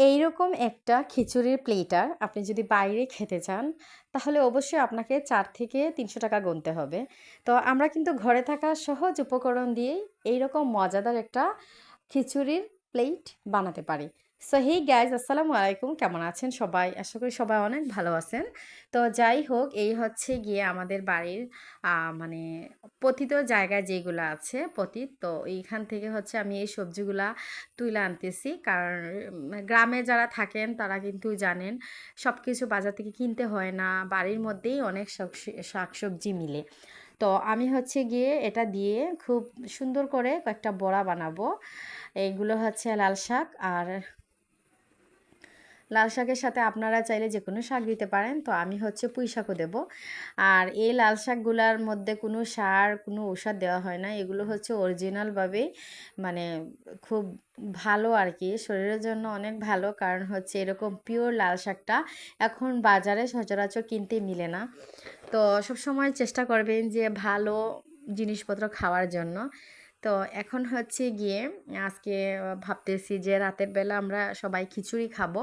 এইরকম একটা খিচুড়ির প্লেটার আপনি যদি বাইরে খেতে চান, তাহলে অবশ্যই আপনাকে চার থেকে ৳৩০০ গুনতে হবে। তো আমরা কিন্তু ঘরে থাকা সহজ উপকরণ দিয়েই এইরকম মজাদার একটা খিচুড়ির প্লেট বানাতে পারি। সো হেই গাইস আসসালামু আলাইকুম। কেমন আছেন সবাই? আশা করি সবাই অনেক ভালো আছেন। তো যাই হোক, এই হচ্ছে গিয়ে আমাদের বাড়ির মানে পতিত জায়গায় যেগুলা আছে পতিত, তো এইখান থেকে হচ্ছে আমি এই সবজিগুলা তুলে আনতেছি। কারণ গ্রামে যারা থাকেন তারা কিন্তু জানেন সব কিছু বাজার থেকে কিনতে হয় না। বাড়ির মধ্যেই অনেক শাক সবজি মিলে। তো আমি হচ্ছে গিয়ে এটা দিয়ে খুব সুন্দর করে কয়েকটা বড়া বানাবো। এইগুলো হচ্ছে লাল শাক আর লাল শাকের সাথে আপনারা চাইলে যে কোনো শাক দিতে পারেন। তো আমি হচ্ছে পুঁই শাকও দেবো। আর এই লাল শাকগুলার মধ্যে কোনো সার, কোনো ঔষধ দেওয়া হয় না। এগুলো হচ্ছে অরিজিনালভাবেই মানে খুব ভালো আর কি শরীরের জন্য অনেক ভালো। কারণ হচ্ছে এরকম পিওর লাল শাকটা এখন বাজারে সচরাচর কিনতে মিলে না। তো সবসময় চেষ্টা করবেন যে ভালো জিনিসপত্র খাওয়ার জন্য। তো এখন হচ্ছে গিয়ে আজকে ভাবতেছি যে রাতের বেলা আমরা সবাই খিচুড়ি খাব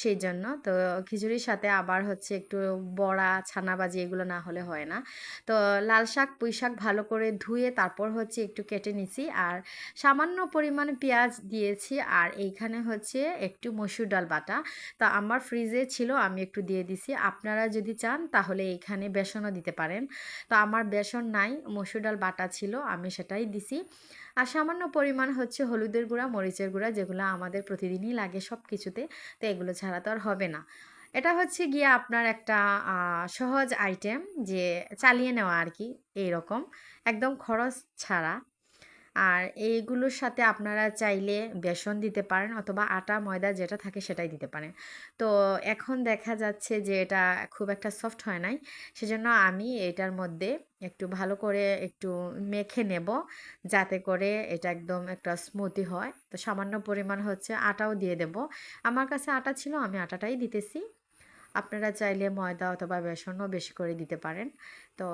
সেইজন্য। তো খিচুড়ির সাথে আবার হচ্ছে একটু বড়া, ছানা ভাজি এগুলো না হলে হয় না। তো লাল শাক, পুঁই শাক ভালো করে ধুয়ে তারপর হচ্ছে একটু কেটে নিছি। আর সামান্য পরিমাণে পেঁয়াজ দিয়েছি। আর এইখানে হচ্ছে একটু মসুর ডাল বাটা। তা আমার ফ্রিজে ছিল আমি একটু দিয়ে দিছি। আপনারা যদি চান তাহলে এইখানে বেসনও দিতে পারেন। তো আমার বেসন নাই, মসুর ডাল বাটা ছিল আমি সেটাই দিছি। আর সামান্য পরিমাণ হচ্ছে হলুদের গুঁড়া, মরিচের গুঁড়া যেগুলো আমাদের প্রতিদিনই লাগে সব কিছুতে। তো এগুলো ছাড়া তো আর হবে না। এটা হচ্ছে গিয়ে আপনার একটা সহজ আইটেম যে চালিয়ে নেওয়া আরকি এইরকম। একদম খরচ ছাড়া। আর এইগুলোর সাথে আপনারা চাইলে বেসন দিতে পারেন অথবা আটা, ময়দা যেটা থাকে সেটাই দিতে পারেন। তো এখন দেখা যাচ্ছে যে এটা খুব একটা সফট হয় নাই। সেজন্য আমি এটার মধ্যে একটু ভালো করে একটু মেখে নেব। যাতে করে এটা একদম একটা স্মুথি হয়। তো সামান্য পরিমাণ হচ্ছে আটাও দিয়ে দেব। আমার কাছে আটা ছিল, আমি আটাটাই দিতেছি। আপনারা চাইলে ময়দা অথবা বেসনও বেশি করে দিতে পারেন। তো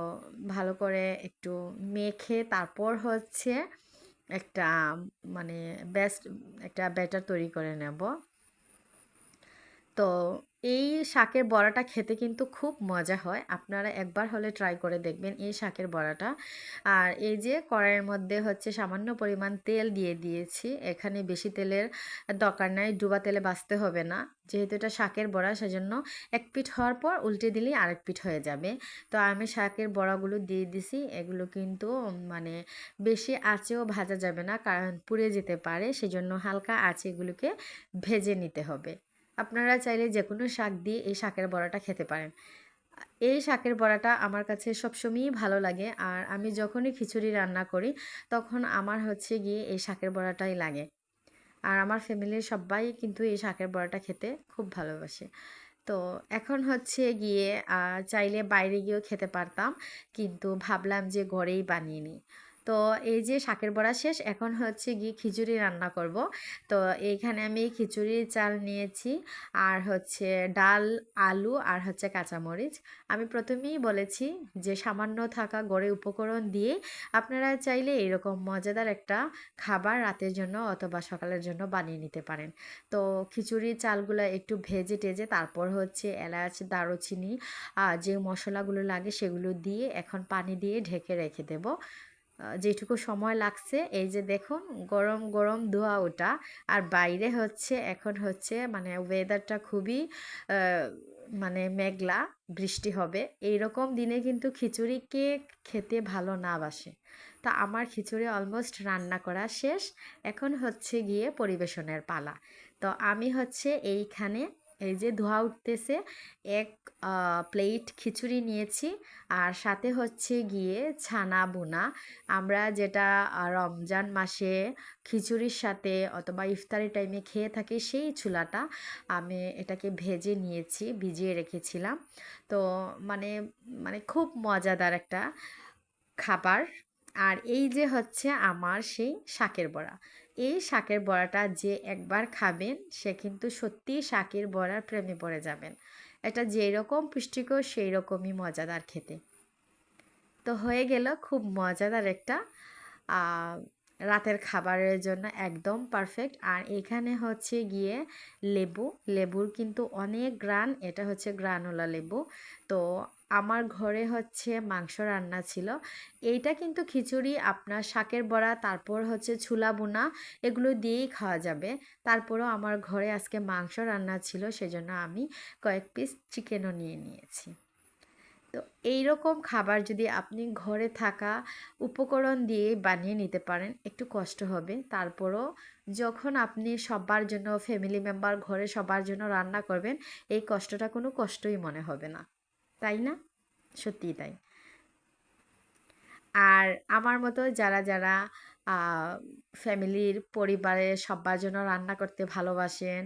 ভালো করে একটু মেখে তারপর হচ্ছে একটা মানে বেস্ট একটা ব্যাটার তৈরি করে নেব। তো এই শাকের বড়াটা খেতে কিন্তু খুব মজা হয়। আপনারা একবার হলে ট্রাই করে দেখবেন এই শাকের বড়াটা। আর এই যে কড়াইয়ের মধ্যে হচ্ছে সামান্য পরিমাণ তেল দিয়ে দিয়েছি। এখানে বেশি তেলের দরকার নাই। ডুবা তেলে ভাজতে হবে না। যেহেতু এটা শাকের বড়া, সেজন্য এক পিঠ হওয়ার পর উল্টে দিলেই আরেক পিঠ হয়ে যাবে। তো আমি শাকের বড়াগুলো দিয়ে দিছি। এগুলো কিন্তু মানে বেশি আঁচেও ভাজা যাবে না। কারণ পুড়ে যেতে পারে। সেজন্য হালকা আঁচে এগুলোকে ভেজে নিতে হবে। আপনারা চাইলে যে কোনো শাক দিয়ে এই শাকের বড়াটা খেতে পারেন। এই শাকের বড়াটা আমার কাছে সবসময়ই ভালো লাগে। আর আমি যখনই খিচুড়ি রান্না করি তখন আমার হচ্ছে গিয়ে এই শাকের বড়াটাই লাগে। আর আমার ফ্যামিলির সব্বাই কিন্তু এই শাকের বড়াটা খেতে খুব ভালোবাসে। তো এখন হচ্ছে গিয়ে চাইলে বাইরে গিয়েও খেতে পারতাম। কিন্তু ভাবলাম যে ঘরেই বানিয়ে নিই। তো এই যে শাকের বড়া শেষ এখন হচ্ছে গিয়ে খিচুড়ি রান্না করব। তো এইখানে আমি খিচুড়ির চাল নিয়েছি আর হচ্ছে ডাল, আলু আর হচ্ছে কাঁচামরিচ। আমি প্রথমেই বলেছি যে সামান্য থাকা গড়ে উপকরণ দিয়ে আপনারা চাইলে এরকম মজাদার একটা খাবার রাতের জন্য অথবা সকালের জন্য বানিয়ে নিতে পারেন। তো খিচুড়ির চালগুলো একটু ভেজে টেজে তারপর হচ্ছে এলাচ, দারুচিনি যে মশলাগুলো লাগে সেগুলো দিয়ে এখন পানি দিয়ে ঢেকে রেখে দেব। যেটুকু সময় লাগছে এই যে দেখুন গরম, গরম ধোয়া ওটা আর বাইরে হচ্ছে এখন হচ্ছে মানে ওয়েদারটা খুবই মানে মেঘলা, বৃষ্টি হবে। এইরকম দিনে কিন্তু খিচুড়ি কে খেতে ভালো না বাসে? তা আমার খিচুড়ি অলমোস্ট রান্না করা শেষ। এখন হচ্ছে গিয়ে পরিবেশনের পালা। তো আমি হচ্ছে এইখানে এই যে ধোয়া উঠতেছে এক প্লেট খিচুড়ি নিয়েছি। আর সাথে হচ্ছে গিয়ে ছানা বোনা আমরা যেটা রমজান মাসে খিচুড়ির সাথে অথবা ইফতারি টাইমে খেয়ে থাকি সেই চুলাটা আমি এটাকে ভেজে নিয়েছি, ভিজিয়ে রেখেছিলাম। তো মানে মানে খুব মজাদার একটা খাবার। আর এই যে হচ্ছে আমার সেই শাকের বড়া। এই শাকের বড়াটা যে একবার খাবেন, সে কিন্তু সত্যিই শাকের বড়ার প্রেমে পড়ে যাবেন। এটা যেই রকম পুষ্টিকর সেই রকমই মজাদার খেতে। তো হয়ে গেল খুব মজাদার একটা রাতের খাবারের জন্য একদম পারফেক্ট আর এখানে হচ্ছে গিয়ে লেবু লেবুর কিন্তু অনেক গ্রান, এটা হচ্ছে গ্রানোলা লেবু তো আমার ঘরে হচ্ছে মাংস রান্না ছিল। এইটা কিন্তু খিচুড়ি, আপনার শাকের বড়া, তারপর হচ্ছে ছুলা বোনা এগুলো দিয়েই খাওয়া যাবে। তারপরও আমার ঘরে আজকে মাংস রান্না ছিল, সেজন্য আমি কয়েক পিস চিকেনও নিয়ে নিয়েছি। তো এই রকম খাবার যদি আপনি ঘরে থাকা উপকরণ দিয়ে বানিয়ে নিতে পারেন, একটু কষ্ট হবে। তারপরও যখন আপনি সবার জন্য ফ্যামিলি মেম্বার ঘরে সবার জন্য রান্না করবেন, এই কষ্টটা কোনো কষ্টই মনে হবে না। তাই না? সত্যিই তাই। আর আমার মতো যারা যারা ফ্যামিলির পরিবারের সবার জন্য রান্না করতে ভালোবাসেন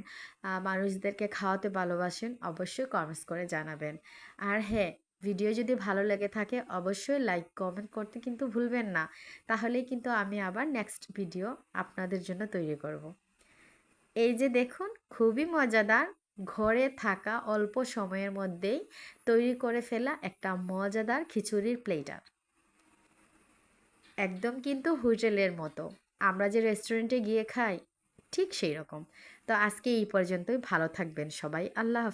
মানুষদেরকে খাওয়াতে ভালোবাসেন, অবশ্যই কমেন্টস করে জানাবেন। আর হ্যাঁ ভিডিও যদি ভালো লেগে থাকে, অবশ্যই লাইক কমেন্ট করতে কিন্তু ভুলবেন না। তাহলেই কিন্তু আমি আবার নেক্সট ভিডিও আপনাদের জন্য তৈরি করব। এই যে দেখুন, খুবই মজাদার ঘরে থাকা অল্প সময়ের মধ্যেই তৈরি করে ফেলা একটা মজাদার খিচুড়ির প্লেটার। একদম কিন্তু হোটেলের মতো। আমরা যে রেস্টুরেন্টে গিয়ে খাই, ঠিক সেই রকম তো আজকে এই পর্যন্তই। ভালো থাকবেন সবাই। আল্লাহ হাফিজ।